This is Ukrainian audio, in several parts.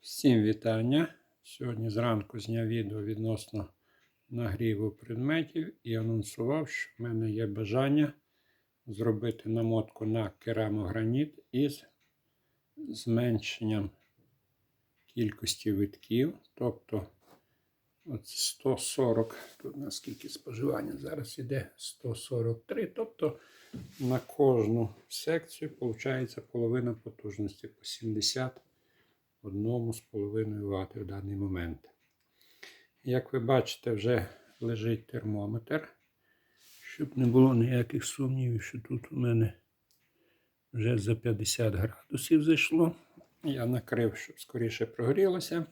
Всім вітання. Сьогодні зранку зняв відео відносно нагріву предметів і анонсував, що в мене є бажання зробити намотку на керамограніт із зменшенням кількості витків. Тобто от 140, тут наскільки споживання зараз іде 143. Тобто на кожну секцію виходить половина потужності по 70 одному з половиною Вт в даний момент. Як ви бачите, вже лежить термометр, щоб не було ніяких сумнівів, що тут у мене вже за 50 градусів зайшло. Я накрив, щоб скоріше прогрілося.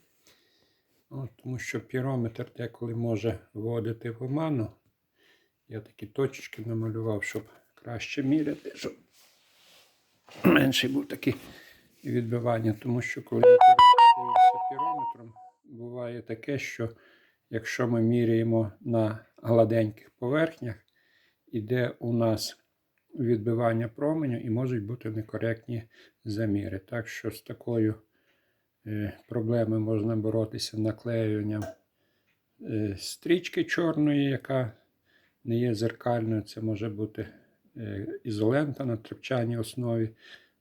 От, тому що пірометр деколи може вводити в оману. Я такі точечки намалював, щоб краще міряти, щоб менший був такий відбивання, тому що коли ми користуємося пірометром, буває таке, що якщо ми міряємо на гладеньких поверхнях, іде у нас відбивання променю і можуть бути некоректні заміри. Так що з такою е, проблемою можна боротися наклеюванням е, стрічки чорної, яка не є зеркальною. Це може бути е, ізолента на трепчаній основі.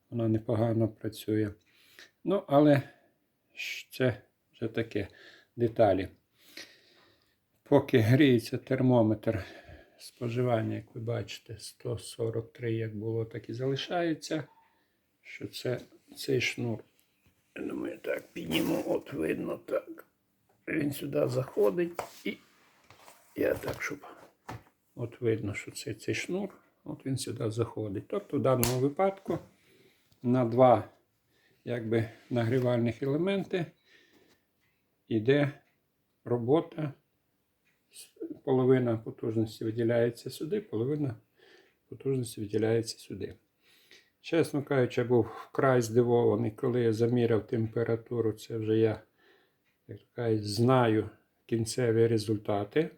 Вона непогано працює. Ну, але це вже таке деталі. Поки гріється термометр, споживання, як ви бачите, 143, як було, так і залишається. Що це цей шнур. Я думаю, так, підніму, от видно так. Він сюди заходить і я так, щоб от видно, що це цей шнур, от він сюди заходить. Тобто в даному випадку на два якби, нагрівальних елементи йде робота. Половина потужності виділяється сюди, половина потужності виділяється сюди. Чесно кажучи, я був вкрай здивований, коли я заміряв температуру. Це вже я як кажуть, знаю кінцеві результати.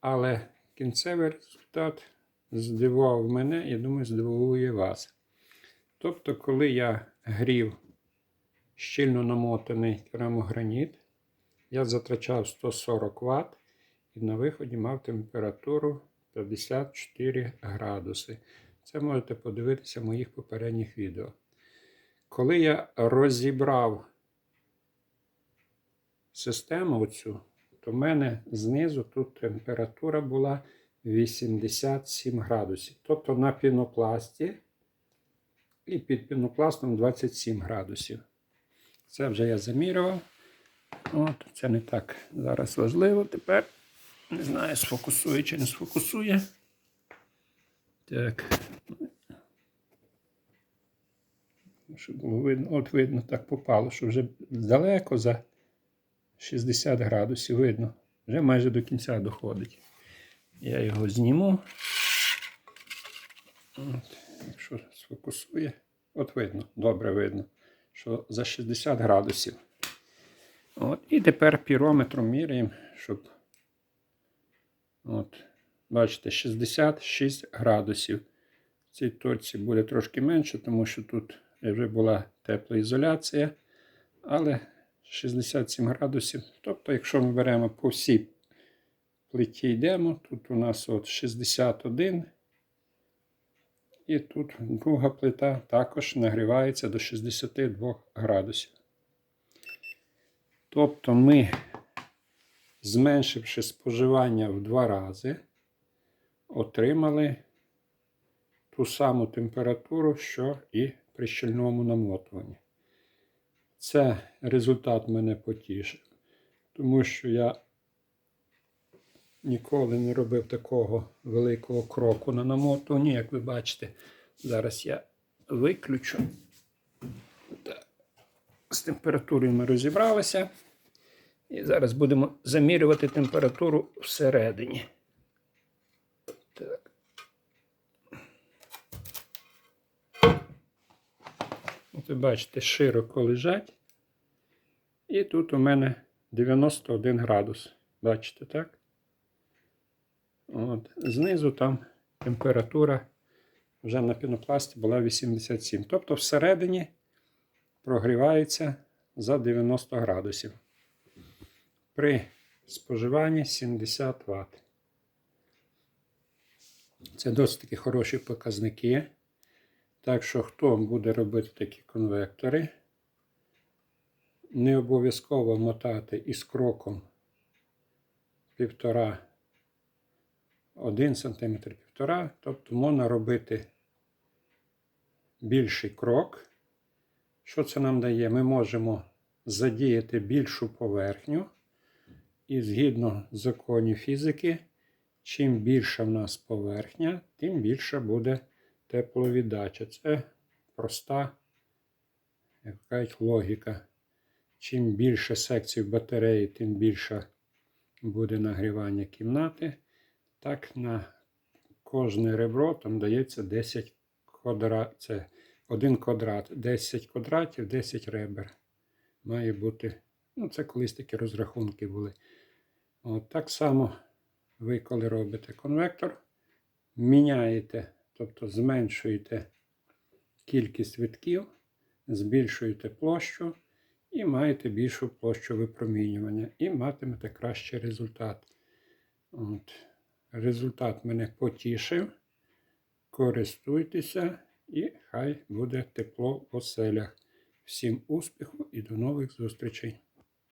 Але кінцевий результат здивував мене і думаю, здивує вас. Тобто, коли я грів щільно намотаний керамограніт, я затрачав 140 Вт і на виході мав температуру 54 градуси. Це можете подивитися в моїх попередніх відео. Коли я розібрав систему оцю, то в мене знизу тут температура була 87 градусів. Тобто на пінопласті і під пінопластом 27 градусів. Це вже я замірював. От, Це не так зараз важливо. Тепер не знаю, сфокусує чи не сфокусує. Так. Щоб було видно, от видно, так попало, що вже далеко за 60 градусів видно. Вже майже до кінця доходить. Я його зніму. От, якщо сфокусує, от видно, добре видно, що за 60 градусів. От, І тепер пірометром міряємо, щоб. От, бачите, 66 градусів. В цій точці буде трошки менше, тому що тут вже була теплоізоляція. Але 67 градусів. Тобто, якщо ми беремо по всій плиті йдемо, тут у нас от 61. І тут друга плита також нагрівається до 62 градусів. Тобто ми, зменшивши споживання в два рази, отримали ту саму температуру, що і при щільному намотуванні. Це результат мене потішив, тому що я ніколи не робив такого великого кроку на намотуванні. Як ви бачите, зараз я виключу. Так. З температурою ми розібралися. І зараз будемо замірювати температуру всередині. Так. От ви бачите, широко лежать. І тут у мене 91 градус. Бачите, так? От. Знизу там температура вже на пінопласті була 87. Тобто всередині прогрівається за 90 градусів. При споживанні 70 Вт. Це досить таки хороші показники. Так що, хто буде робити такі конвектори, не обов'язково мотати із кроком 1,5 1 см 1,5 тобто можна робити більший крок. Що це нам дає? Ми можемо задіяти більшу поверхню. І згідно законів фізики, чим більша в нас поверхня, тим більша буде тепловіддача. Це проста, кажуть, логіка. Чим більше секцій батареї, тим більше буде нагрівання кімнати. Так, на кожне ребро там дається 10 квадрат. Це 1 квадрат, 10 квадратів, 10 ребер. Має бути. Ну, це колись такі розрахунки були. От так само ви, коли робите конвектор, міняєте, тобто зменшуєте кількість витків, збільшуєте площу і маєте більшу площу випромінювання, і матимете кращий результат. От. Результат мене потішив. Користуйтеся і хай буде тепло в оселях. Всім успіху і до нових зустрічей!